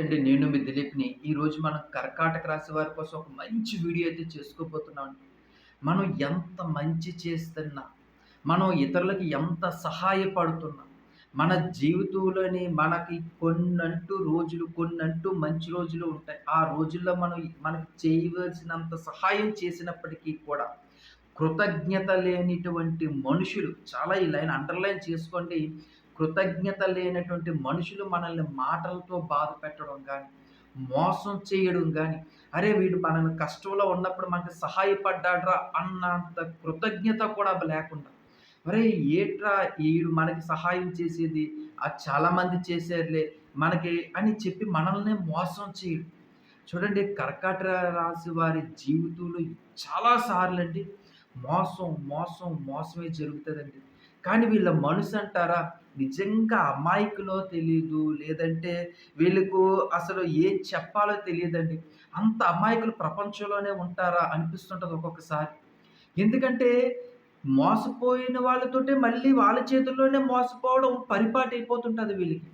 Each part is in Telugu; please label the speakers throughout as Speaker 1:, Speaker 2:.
Speaker 1: అండి నేను మీ దిలీప్ని. ఈరోజు మనం కర్కాటక రాశి వారి కోసం ఒక మంచి వీడియో అయితే చేసుకోబోతున్నాం మనం ఎంత మంచి చేస్తున్నా మనం ఇతరులకి ఎంత సహాయపడుతున్నా మన జీవితంలోని మనకి కొన్నంటూ రోజులు కొన్నంటూ మంచి రోజులు ఉంటాయి. ఆ రోజుల్లో మనం మనకి చేయవలసినంత సహాయం చేసినప్పటికీ కూడా కృతజ్ఞత లేనిటువంటి మనుషులు చాలా ఈ లైన్ అండర్లైన్ చేసుకోండి. కృతజ్ఞత లేనటువంటి మనుషులు మనల్ని మాటలతో బాధ పెట్టడం కానీ మోసం చేయడం కానీ అరే వీడు మనల్ని కష్టంలో ఉన్నప్పుడు మనకి సహాయపడ్డాడ్రా అన్నంత కృతజ్ఞత కూడా లేకుండా అరే ఏట్రా వీడు మనకి సహాయం చేసేది అది చాలామంది చేసేదిలే మనకి అని చెప్పి మనల్ని మోసం చేయడు. చూడండి కర్కాటక రాశి వారి జీవితంలో చాలా సార్లు అండి మోసం మోసం మోసమే జరుగుతుందండి. కానీ వీళ్ళ మనసు అంటారా నిజంగా అమాయకులో తెలీదు లేదంటే వీళ్ళకు అసలు ఏం చెప్పాలో తెలియదండి. అంత అమాయకులు ప్రపంచంలోనే ఉంటారా అనిపిస్తుంటుంది ఒక్కొక్కసారి. ఎందుకంటే మోసపోయిన వాళ్ళతోటే మళ్ళీ వాళ్ళ చేతుల్లోనే మోసపోవడం పరిపాటు అయిపోతుంటుంది వీళ్ళకి.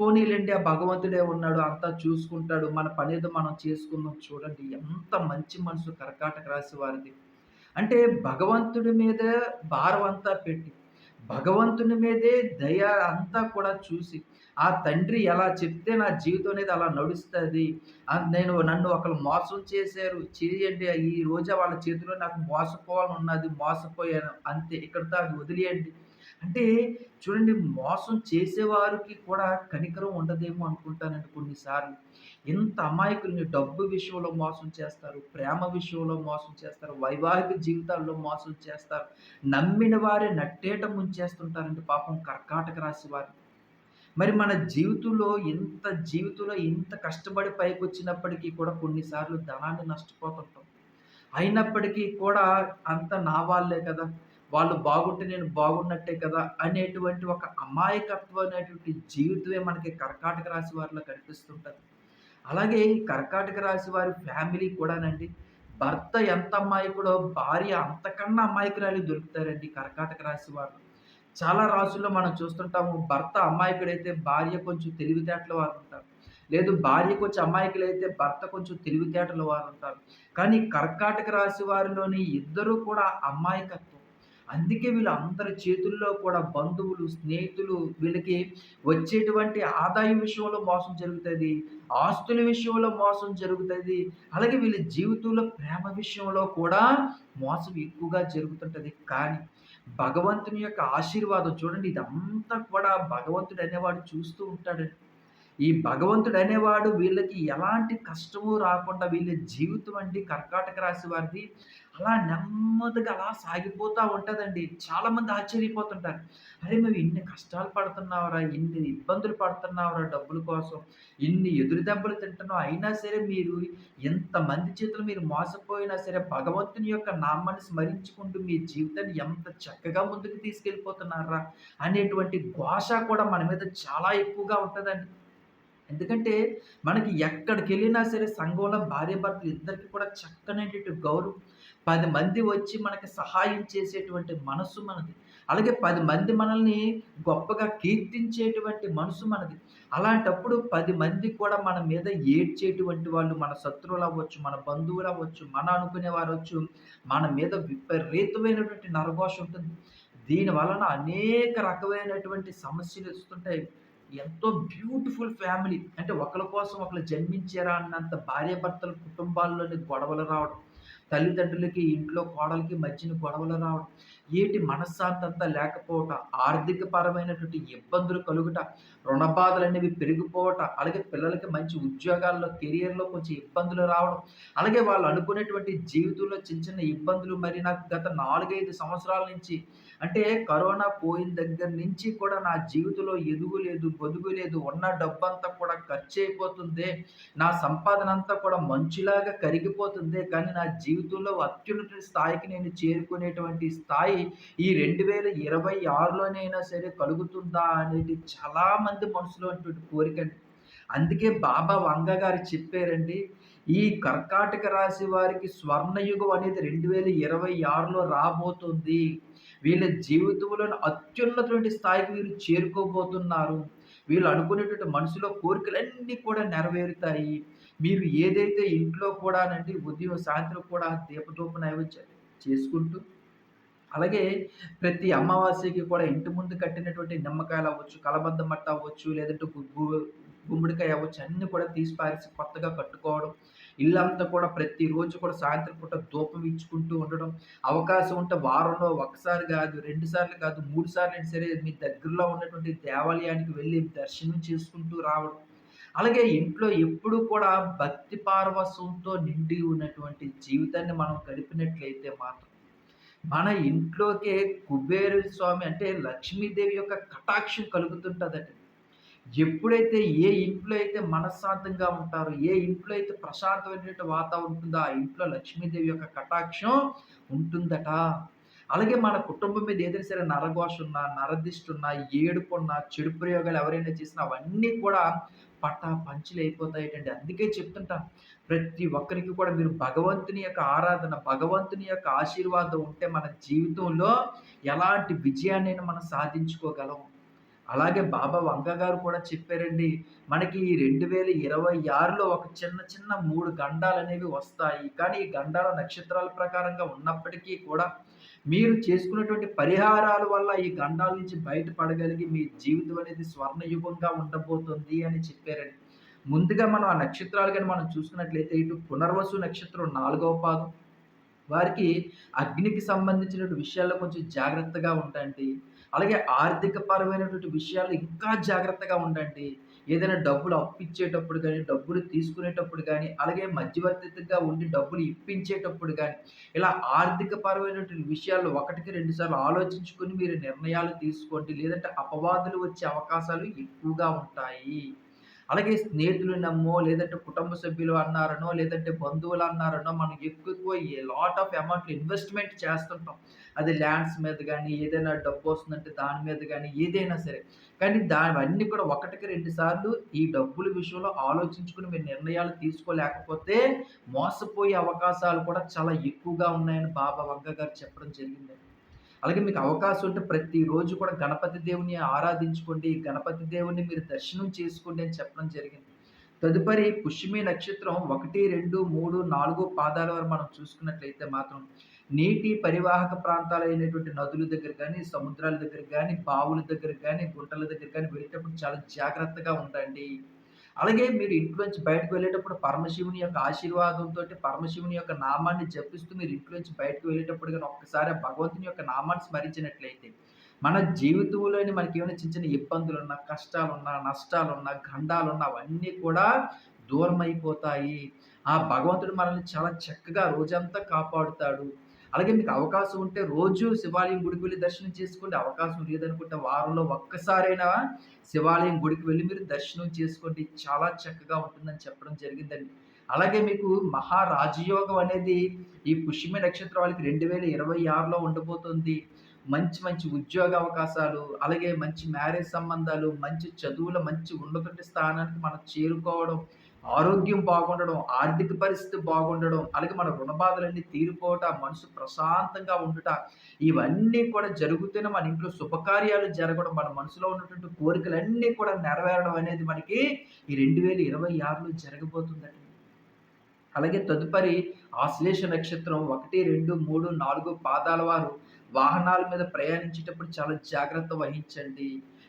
Speaker 1: పోనీలండి ఆ భగవంతుడే ఉన్నాడు అంతా చూసుకుంటాడు మన పనేదో మనం చేసుకుందాం చూడండి ఎంత మంచి మనసు కర్కాటక రాశి వారిది. అంటే భగవంతుడి మీద భారం అంతా పెట్టి భగవంతుని మీదే దయ అంతా కూడా చూసి ఆ తండ్రి ఎలా చెప్తే నా జీవితం అనేది అలా నడుస్తుంది? నేను నన్ను ఒకరు మోసం చేశారు. చేయండి ఈ రోజు వాళ్ళ చేతిలో నాకు మోసపోవాలని ఉన్నది మోసపోయాను. అంతే. ఇక్కడితో అది వదిలేయండి. అంటే చూడండి మోసం చేసేవారికి కూడా కనికరం ఉండదేమో అనుకుంటానండి కొన్నిసార్లు. ఇంత అమాయకుల్ని డబ్బు విషయంలో మోసం చేస్తారు ప్రేమ విషయంలో మోసం చేస్తారు వైవాహిక జీవితాల్లో మోసం చేస్తారు. నమ్మిన వారే నట్టేట ముంచేస్తుంటారండి పాపం కర్కాటక రాశి వారు. మరి మన జీవితంలో ఎంత జీవితంలో ఇంత కష్టపడి పైకి వచ్చినప్పటికీ కూడా కొన్నిసార్లు ధనాన్ని నష్టపోతుంటాం. అయినప్పటికీ కూడా అంత నా వాళ్ళే కదా. వాళ్ళు బాగుంటే నేను బాగున్నట్టే కదా అనేటువంటి ఒక అమాయకత్వం అనేటువంటి జీవితమే మనకి కర్కాటక రాశి వారిలో కనిపిస్తుంటుంది. అలాగే కర్కాటక రాశి వారి ఫ్యామిలీ కూడానండి భర్త ఎంత అమాయకుడో భార్య అంతకన్నా అమాయకురాలు దొరుకుతారండి కర్కాటక రాశి వారు. చాలా రాసుల్లో మనం చూస్తుంటాము భర్త అమాయకుడైతే భార్య కొంచెం తెలివితేటల వారు ఉంటారు లేదు భార్య కొంచెం అమాయకులైతే భర్త కొంచెం తెలివితేటల వారు ఉంటారు కానీ కర్కాటక రాశి వారిలోని ఇద్దరూ కూడా అమాయకత్వం. అందుకే వీళ్ళందరి చేతుల్లో కూడా బంధువులు స్నేహితులు వీళ్ళకి వచ్చేటువంటి ఆదాయం విషయంలో మోసం జరుగుతుంది ఆస్తుల విషయంలో మోసం జరుగుతుంది అలాగే వీళ్ళ జీవితంలో ప్రేమ విషయంలో కూడా మోసం ఎక్కువగా జరుగుతుంటుంది. కానీ భగవంతుని యొక్క ఆశీర్వాదం చూడండి ఇదంతా కూడా భగవంతుడు అనేవాడు చూస్తూ ఉంటాడండి ఈ భగవంతుడు అనేవాడు వీళ్ళకి ఎలాంటి కష్టము రాకుండా వీళ్ళ జీవితం అండి కర్కాటక రాశి వారిది. అలా నెమ్మదిగా అలా సాగిపోతూ ఉంటుందండి. చాలామంది ఆశ్చర్యపోతుంటారు. అరే మేము ఇన్ని కష్టాలు పడుతున్నావురా ఇన్ని ఇబ్బందులు పడుతున్నావురా డబ్బుల కోసం ఇన్ని ఎదురు దెబ్బలు తింటున్నావు. అయినా సరే మీరు ఎంతమంది చేతులు మీరు మోసపోయినా సరే భగవంతుని యొక్క నామాన్ని స్మరించుకుంటూ మీ జీవితాన్ని ఎంత చక్కగా ముందుకు తీసుకెళ్ళిపోతున్నారా అనేటువంటి ఘోష కూడా మన మీద చాలా ఎక్కువగా ఉంటుందండి. ఎందుకంటే మనకి ఎక్కడికి వెళ్ళినా సరే సంఘంలో భార్యాభర్తలు ఇద్దరికి కూడా చక్కనైనటువంటి గౌరవం. పది మంది వచ్చి మనకి సహాయం చేసేటువంటి మనసు మనది. అలాగే పది మంది మనల్ని గొప్పగా కీర్తించేటువంటి మనసు మనది. అలాంటప్పుడు పది మంది కూడా మన మీద ఏడ్చేటువంటి వాళ్ళు మన శత్రువులు అవ్వచ్చు మన బంధువులు అవ్వచ్చు మన అనుకునే వారు వచ్చు మన మీద విపరీతమైనటువంటి నరఘోష ఉంటుంది. దీని వలన అనేక రకమైనటువంటి సమస్యలు వస్తుంటాయి ఎంతో బ్యూటిఫుల్ ఫ్యామిలీ. అంటే ఒకరి కోసం ఒకరు జన్మించారా అన్నంత భార్యాభర్తల కుటుంబాల్లోని గొడవలు రావడం తల్లిదండ్రులకి ఇంట్లో కోడలకి మధ్యన గొడవలు రావడం ఏటి మనశ్శాంతి అంతా లేకపోవట ఆర్థిక పరమైనటువంటి ఇబ్బందులు కలుగుట రుణ బాధలు అనేవి పెరిగిపోవట అలాగే పిల్లలకి మంచి ఉద్యోగాల్లో కెరియర్లో కొంచెం ఇబ్బందులు రావడం అలాగే వాళ్ళు అనుకునేటువంటి జీవితంలో చిన్న చిన్న ఇబ్బందులు మరి నాకు గత నాలుగైదు సంవత్సరాల నుంచి అంటే కరోనా పోయిన దగ్గర నుంచి కూడా నా జీవితంలో ఎదుగు లేదు బొదుగు లేదు ఉన్న డబ్బంతా కూడా ఖర్చు అయిపోతుంది నా సంపాదన అంతా కూడా మంచులాగా కరిగిపోతుంది కానీ నా జీవితంలో అత్యున్నత స్థాయికి నేను చేరుకునేటువంటి స్థాయి ఈ రెండు వేల ఇరవై ఆరులోనైనా సరే కలుగుతుందా అనేది చాలామంది మనసులో ఉన్నటువంటి కోరిక అందుకే బాబా వంగ గారు చెప్పారండి ఈ కర్కాటక రాశి వారికి స్వర్ణయుగం అనేది రెండు వేల ఇరవై ఆరులో రాబోతుంది. వీళ్ళ జీవితంలో అత్యున్నతమైన స్థాయికి వీరు చేరుకోబోతున్నారు. వీళ్ళు అనుకునేటువంటి మనసులో కోరికలన్నీ కూడా నెరవేరుతాయి. మీరు ఏదైతే ఇంట్లో కూడానండి ఉదయం, సాయంత్రం కూడా దీపధూప నైవేద్యం చేసుకుంటూ అలాగే ప్రతి అమావాస్యకి కూడా ఇంటి ముందు కట్టినటువంటి నిమ్మకాయలు అవ్వచ్చు, కలబంద మట్ట అవ్వచ్చు, లేదంటే గుమ్మడికాయ అవ్వచ్చు అన్నీ కూడా తీసి పారేసి కొత్తగా కట్టుకోవడం. ఇల్లంతా కూడా ప్రతిరోజు కూడా సాయంత్రం పూట ధూపం ఇచ్చుకుంటూ ఉండడం. అవకాశం ఉంటే వారంలో ఒకసారి కాదు, రెండు సార్లు కాదు, మూడుసార్లు అయినా సరే మీ దగ్గరలో ఉన్నటువంటి దేవాలయానికి వెళ్ళి దర్శనం చేసుకుంటూ రావడం. అలాగే ఇంట్లో ఎప్పుడూ కూడా భక్తి పారవస్యంతో నిండి ఉన్నటువంటి జీవితాన్ని మనం గడిపినట్లయితే మాత్రం మన ఇంట్లోకే కుబేరు స్వామి అంటే లక్ష్మీదేవి యొక్క కటాక్షం కలుగుతుంటదట. ఎప్పుడైతే ఏ ఇంట్లో అయితే మనశ్శాంతంగా ఉంటారో, ఏ ఇంట్లో అయితే ప్రశాంతమైనటువంటి వాతావరణం ఉంటుందో, ఆ ఇంట్లో లక్ష్మీదేవి యొక్క కటాక్షం ఉంటుందట. అలాగే మన కుటుంబం మీద ఏదైనా సరే నరఘోషున్నా, నరదిష్టున్నా, ఏడుపున్నా, చెడు ప్రయోగాలు ఎవరైనా చేసినా అవన్నీ కూడా పట్టా అయిపోతాయటండి అందుకే చెప్తుంటాను. ప్రతి ఒక్కరికి కూడా మీరు భగవంతుని యొక్క ఆరాధన, భగవంతుని యొక్క ఆశీర్వాదం ఉంటే మన జీవితంలో ఎలాంటి విజయాన్నైనా మనం సాధించుకోగలం. అలాగే బాబా వంగ గారు కూడా చెప్పారండి. మనకి ఈ 2026లో ఒక చిన్న చిన్న 3 గండాలనేవి వస్తాయి. కానీ ఈ గండాల నక్షత్రాల ప్రకారంగా ఉన్నప్పటికీ కూడా మీరు చేసుకున్నటువంటి పరిహారాల వల్ల ఈ గండాల నుంచి బయటపడగలిగి మీ జీవితం అనేది స్వర్ణయుగంగా ఉండబోతుంది అని చెప్పారండి. ముందుగా మనం ఆ నక్షత్రాలు కానీ మనం చూసుకున్నట్లయితే ఇటు పునర్వసు నక్షత్రం నాలుగవ పాదం. వారికి అగ్నికి సంబంధించినటువంటి విషయాల్లో కొంచెం జాగ్రత్తగా ఉండండి. అలాగే ఆర్థిక పరమైనటువంటి విషయాల్లో ఇంకా జాగ్రత్తగా ఉండండి. ఏదైనా డబ్బులు అప్పిచ్చేటప్పుడు కానీ డబ్బులు తీసుకునేటప్పుడు కానీ అలాగే మధ్యవర్తిగా ఉండి డబ్బులు ఇప్పించేటప్పుడు కానీ ఇలా ఆర్థిక పరమైనటువంటి విషయాల్లో ఒకటికి రెండు సార్లు ఆలోచించుకొని మీరు నిర్ణయాలు తీసుకోండి. లేదంటే అపవాదులు వచ్చే అవకాశాలు ఎక్కువగా ఉంటాయి. అలాగే స్నేహితులు నమ్మో, లేదంటే కుటుంబ సభ్యులు అన్నారనో, లేదంటే బంధువులు అన్నారనో మనం ఎక్కువ లాట్ ఆఫ్ అమౌంట్‌లు ఇన్వెస్ట్‌మెంట్ చేస్తుంటాం. అది ల్యాండ్స్ మీద కానీ ఏదైనా డబ్బు వస్తుందంటే దాని మీద కానీ ఏదైనా సరే. కానీ దావన్నీ కూడా ఒకటికి రెండు సార్లు ఈ డబ్బుల విషయంలో ఆలోచించుకుని మీరు నిర్ణయాలు తీసుకోలేకపోతే మోసపోయే అవకాశాలు కూడా చాలా ఎక్కువగా ఉన్నాయని బాబా వంగ గారు చెప్పడం జరిగింది అలాగే మీకు అవకాశం ఉంటే ప్రతిరోజు కూడా గణపతి దేవుని ఆరాధించుకోండి. గణపతి దేవుని మీరు దర్శనం చేసుకోండి అని చెప్పడం జరిగింది. తదుపరి పుష్యమి నక్షత్రం 1, 2, 3, 4 పాదాల వరకు మనం చూసుకున్నట్లయితే మాత్రం నీటి పరివాహక ప్రాంతాలు అయినటువంటి నదుల దగ్గర కానీ సముద్రాల దగ్గర కానీ బావుల దగ్గర కానీ గుంటల దగ్గర కానీ వెళ్ళేటప్పుడు చాలా జాగ్రత్తగా ఉండండి. అలాగే మీరు ఇంట్లోంచి బయటకు వెళ్ళేటప్పుడు పరమశివుని యొక్క ఆశీర్వాదంతో పరమశివుని యొక్క నామాన్ని జపిస్తూ మీరు ఇంట్లోంచి బయటకు వెళ్ళేటప్పుడు కానీ ఒక్కసారి భగవంతుని యొక్క నామాన్ని స్మరించినట్లయితే, మన జీవితంలోని మనకి ఏమైనా చిన్న చిన్న ఇబ్బందులు ఉన్నా కష్టాలున్నా, నష్టాలున్నా, గండాలున్నా అవన్నీ కూడా దూరం అయిపోతాయి ఆ భగవంతుడు మనల్ని చాలా చక్కగా రోజంతా కాపాడుతాడు. అలాగే మీకు అవకాశం ఉంటే రోజు శివాలయం గుడికి వెళ్ళి దర్శనం చేసుకోండి. అవకాశం లేదనుకుంటే వారంలో ఒక్కసారైనా శివాలయం గుడికి వెళ్ళి మీరు దర్శనం చేసుకోండి. చాలా చక్కగా ఉంటుందని చెప్పడం జరిగిందండి. అలాగే మీకు మహా రాజయోగం అనేది ఈ పుష్యమి నక్షత్రం వాళ్ళకి 2026లో ఉండబోతుంది. మంచి మంచి ఉద్యోగ అవకాశాలు, అలాగే మంచి మ్యారేజ్ సంబంధాలు, మంచి చదువుల మంచి ఉన్నత స్థానానికి మనం చేరుకోవడం, ఆరోగ్యం బాగుండడం, ఆర్థిక పరిస్థితి బాగుండడం, అలాగే మన రుణ బాధలన్నీ తీరిపోవట, మనసు ప్రశాంతంగా ఉండుట, ఇవన్నీ కూడా జరుగుతూనే మన ఇంట్లో శుభకార్యాలు జరగడం, మన మనసులో ఉన్నటువంటి కోరికలన్నీ కూడా నెరవేరడం అనేది మనకి ఈ 2026లో జరగబోతుందండి. అలాగే తదుపరి ఆశ్లేష నక్షత్రం 1, 2, 3, 4 పాదాల వారు వాహనాల మీద ప్రయాణించేటప్పుడు చాలా జాగ్రత్త వహించండి.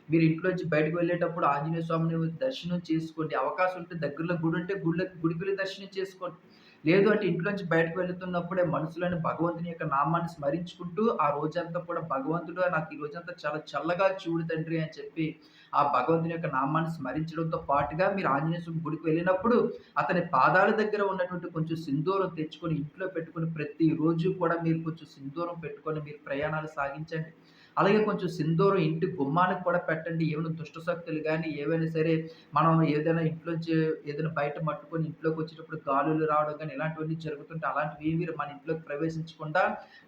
Speaker 1: మీరు ఇంట్లోంచి బయటకు వెళ్ళేటప్పుడు ఆంజనేయ స్వామిని దర్శనం చేసుకోండి. అవకాశం ఉంటే దగ్గరలో గుడి ఉంటే గుడిలో గుడికి వెళ్ళి దర్శనం చేసుకోండి. లేదు అంటే ఇంట్లోంచి బయటకు వెళుతున్నప్పుడే మనసులోని భగవంతుని యొక్క నామాన్ని స్మరించుకుంటూ ఆ రోజంతా కూడా భగవంతుడు నాకు ఈ రోజంతా చాలా చల్లగా చూడు తండ్రి అని చెప్పి ఆ భగవంతుని యొక్క నామాన్ని స్మరించడంతో పాటుగా మీరు ఆంజనేయ స్వామి గుడికి వెళ్ళినప్పుడు అతని పాదాల దగ్గర ఉన్నటువంటి కొంచెం సింధూరం తెచ్చుకొని ఇంట్లో పెట్టుకొని ప్రతిరోజు కూడా మీరు కొంచెం సింధూరం పెట్టుకొని మీరు ప్రయాణాలు సాగించండి. అలాగే కొంచెం సింధూరం ఇంటి గుమ్మానికి కూడా పెట్టండి. ఏమైనా దుష్ట శక్తులు కానీ ఏవైనా సరే మనం ఏదైనా ఇంట్లోంచి ఏదైనా బయట మట్టుకొని ఇంట్లోకొచ్చేటప్పుడు గాలులు రావడం కానీ ఇలాంటివన్నీ జరుగుతుంటే అలాంటివి మీరు మన ఇంట్లోకి ప్రవేశించకుండా,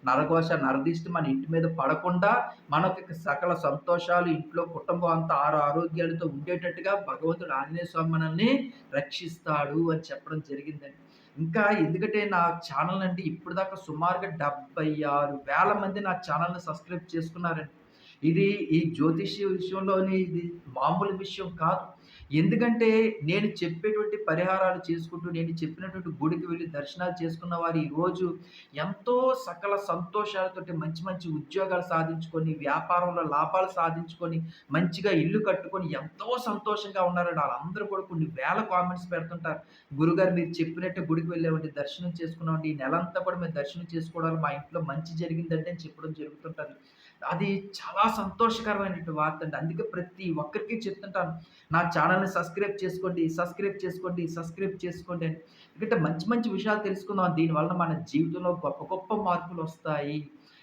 Speaker 1: నరఘోష, నరదిష్టి మన ఇంటి మీద పడకుండా, మనకి సకల సంతోషాలు ఇంట్లో కుటుంబం అంతా ఆరు ఆరోగ్యాలతో ఉండేటట్టుగా భగవంతుడు ఆంజనేయ స్వామి మనల్ని రక్షిస్తాడు అని చెప్పడం జరిగిందండి. ఇంకా ఎందుకంటే నా ఛానల్ అండి ఇప్పటిదాకా సుమారుగా 76,000 మంది నా ఛానల్‌ని సబ్స్క్రైబ్ చేసుకున్నారండి. ఇది ఈ జ్యోతిష్య విషయంలోని ఇది మామూలు విషయం కాదు. ఎందుకంటే నేను చెప్పేటువంటి పరిహారాలు చేసుకుంటూ, నేను చెప్పినటువంటి గుడికి వెళ్ళి దర్శనాలు చేసుకున్న వారు ఈరోజు ఎంతో సకల సంతోషాలతోటి మంచి మంచి ఉద్యోగాలు సాధించుకొని, వ్యాపారంలో లాభాలు సాధించుకొని, మంచిగా ఇల్లు కట్టుకొని ఎంతో సంతోషంగా ఉన్నారండి. వాళ్ళందరూ కూడా కొన్ని వేల కామెంట్స్ పెడుతుంటారు. గురుగారు మీరు చెప్పినట్టు గుడికి వెళ్ళామండి, దర్శనం చేసుకున్నామండి. ఈ నెలంతా కూడా మేము దర్శనం చేసుకోవడం మా ఇంట్లో మంచి జరిగిందంటే అని చెప్పడం జరుగుతుంటుంది అది చాలా సంతోషకరమైనటువంటి వార్తండి. అందుకే ప్రతి ఒక్కరికి చెప్తుంటాను. నా ఛానల్ని సబ్స్క్రైబ్ చేసుకోండి, సబ్స్క్రైబ్ చేసుకోండి, సబ్స్క్రైబ్ చేసుకోండి అని. ఎందుకంటే మంచి మంచి విషయాలు తెలుసుకుందాం. దీనివల్ల మన జీవితంలో గొప్ప గొప్ప మార్పులు వస్తాయి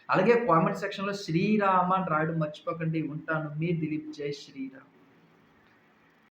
Speaker 1: అలాగే కామెంట్ సెక్షన్‌లో శ్రీరామ అని రాయడం మర్చిపోకండి. ఉంటాను. మీ దిలీప్. జై శ్రీరామ్.